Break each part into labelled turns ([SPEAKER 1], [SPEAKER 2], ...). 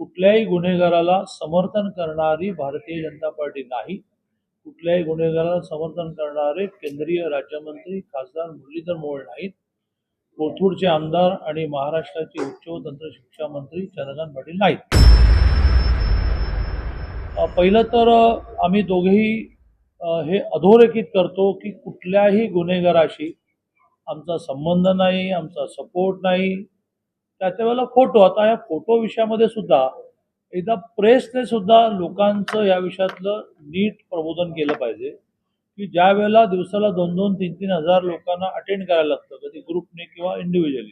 [SPEAKER 1] कुठल्याही गुन्हेगाराला समर्थन करणारी भारतीय जनता पार्टी नाही. कुठल्याही गुन्हेगाराला समर्थन करणारे केंद्रीय राज्यमंत्री खासदार मुरलीधर मोहोळ नाहीत. कोथरूडचे आमदार आणि महाराष्ट्राचे उच्च व तंत्र शिक्षा मंत्री चंद्रकांत पाटील नाहीत. पहिलं तर आम्ही दोघेही हे अधोरेखित करतो की कुठल्याही गुन्हेगाराशी आमचा संबंध नाही आमचा सपोर्ट नाही. त्या त्यावेळेला फोटो आता या फोटो विषयामध्ये सुद्धा एकदा प्रेसने सुद्धा लोकांचं या विषयातलं नीट प्रबोधन केलं पाहिजे. की ज्या वेळेला दिवसाला दोन दोन तीन तीन हजार लोकांना अटेंड करायला लागतं कधी ग्रुपने किंवा इंडिव्हिज्युअली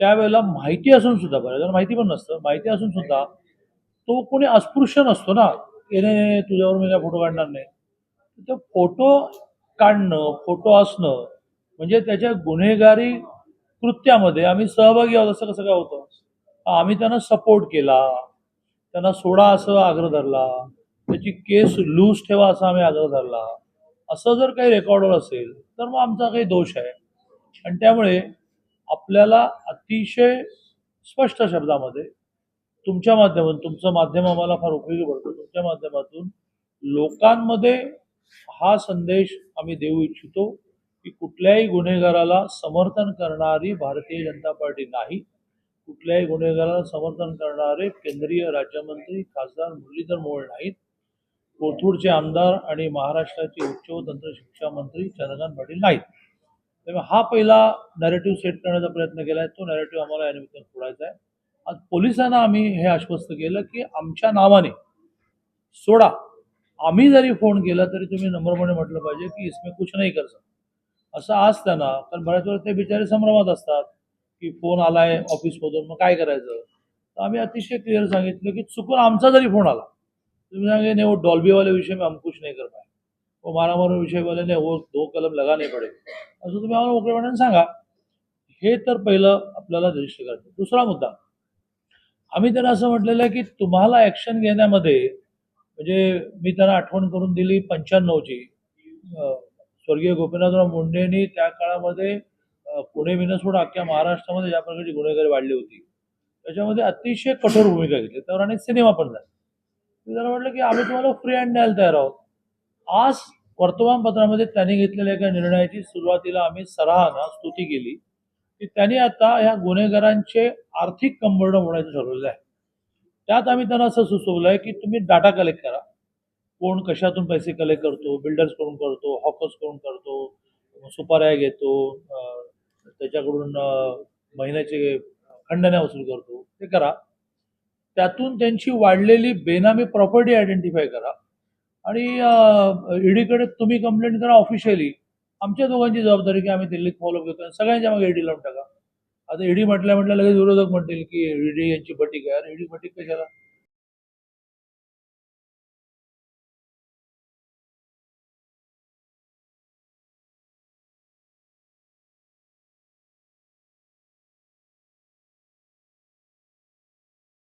[SPEAKER 1] त्यावेळेला माहिती असून सुद्धा बरं जर माहिती पण नसतं माहिती असून सुद्धा तो कोणी अस्पृश्य नसतो ना येणे तुझ्यावर मी फोटो काढणार नाही. तर फोटो काढणं फोटो असणं म्हणजे त्याच्या गुन्हेगारी कृत्यामध्ये आम्ही सहभागी आहोत असं कसं काय होतं? आम्ही त्यांना सपोर्ट केला. त्यांना सोडा असं आग्रह धरला. त्याची केस लूज ठेवा असा आम्ही आग्रह धरला. असं जर काही रेकॉर्डवर असेल तर मग आमचा काही दोष आहे. आणि त्यामुळे आपल्याला अतिशय स्पष्ट शब्दामध्ये तुमच्या माध्यमातून तुमचं माध्यम आम्हाला फार उपयोगी पडतो. तुमच्या माध्यमातून लोकांमध्ये हा संदेश आम्ही देऊ इच्छितो. की कुठल्याही गुन्हेगाराला समर्थन करणारी भारतीय जनता पार्टी नाही. कुठल्याही गुन्हेगाराला समर्थन करणारे केंद्रीय राज्यमंत्री खासदार मुरलीधर मोहोळ नाहीत. कोथरूडचे आमदार आणि महाराष्ट्राचे उच्च व तंत्र शिक्षा मंत्री चंद्रकांत पाटील नाहीत. त्यामुळे हा पहिला नॅरेटिव्ह सेट करण्याचा प्रयत्न केला आहे तो नॅरेटिव्ह आम्हाला यानिमित्त सोडायचा आहे. आज पोलिसांना आम्ही हे आश्वस्त केलं की आमच्या नावाने सोडा. आम्ही जरी फोन केला तरी तुम्ही नम्रपणे म्हटलं पाहिजे की इसमें कुछ नाही कर सकता. असं आज त्यांना कारण बऱ्याच वेळा ते बिचारे संभ्रमात असतात की फोन आलाय ऑफिसमधून मग काय करायचं? तर आम्ही अतिशय क्लिअर सांगितलं की चुकून आमचा जरी फोन आला तुम्ही सांगे नाही हो, वो डॉल्बी वाले विषय में हम कुछ नाही कर पाए वो मारामारी विषय वाले नाही वो दो कलम लगा नाही पडेल असं तुम्ही आम्हाला मोकळेपणाने सांगा. हे तर पहिलं आपल्याला रजिस्टर करायचं दुसरा मुद्दा आम्ही त्यांना असं म्हटलेलं आहे की तुम्हाला ॲक्शन घेण्यामध्ये म्हणजे मी त्यांना आठवण करून दिली पंच्याण्णवची स्वर्गीय गोपीनाथराव मुंडेंनी त्या काळामध्ये पुणे विनसोड अख्ख्या महाराष्ट्रामध्ये ज्या प्रकारची गुन्हेगारी वाढली होती. त्याच्यामध्ये अतिशय कठोर भूमिका घेतली. त्यावर अनेक सिनेमा पण झाले. मी त्यांना म्हटलं की आम्ही तुम्हाला फ्री हँड द्यायला तयार आहोत. आज वर्तमानपत्रामध्ये त्यांनी घेतलेल्या एका निर्णयाची सुरुवातीला आम्ही सराहना स्तुती केली. की त्यांनी आता ह्या गुन्हेगारांचे आर्थिक कंबरडं होण्याचं ठरवलेलं आहे. त्यात आम्ही त्यांना असं सुचवलं आहे की तुम्ही डाटा कलेक्ट करा. कोण कशातून पैसे कलेक्ट करतो? बिल्डर्स करून करतो? हॉकर्स करून करतो? सुपाऱ्या घेतो त्याच्याकडून महिन्याचे खंडण्या वसूल करतो. ते करा. त्यातून त्यांची वाढलेली बेनामी प्रॉपर्टी आयडेंटिफाय करा. आणि ईडीकडे तुम्ही कंप्लेंट करा ऑफिशियली आमच्या दोघांची जबाबदारी की आम्ही दिल्लीत फॉलो घेतो आणि सगळ्यांच्या मागे ईडी लावून टाका. आता ईडी म्हटल्या म्हटलं लगेच विरोधक म्हणतील की ईडी यांची बटीक आहे. अरे ईडी बटीक कशाला?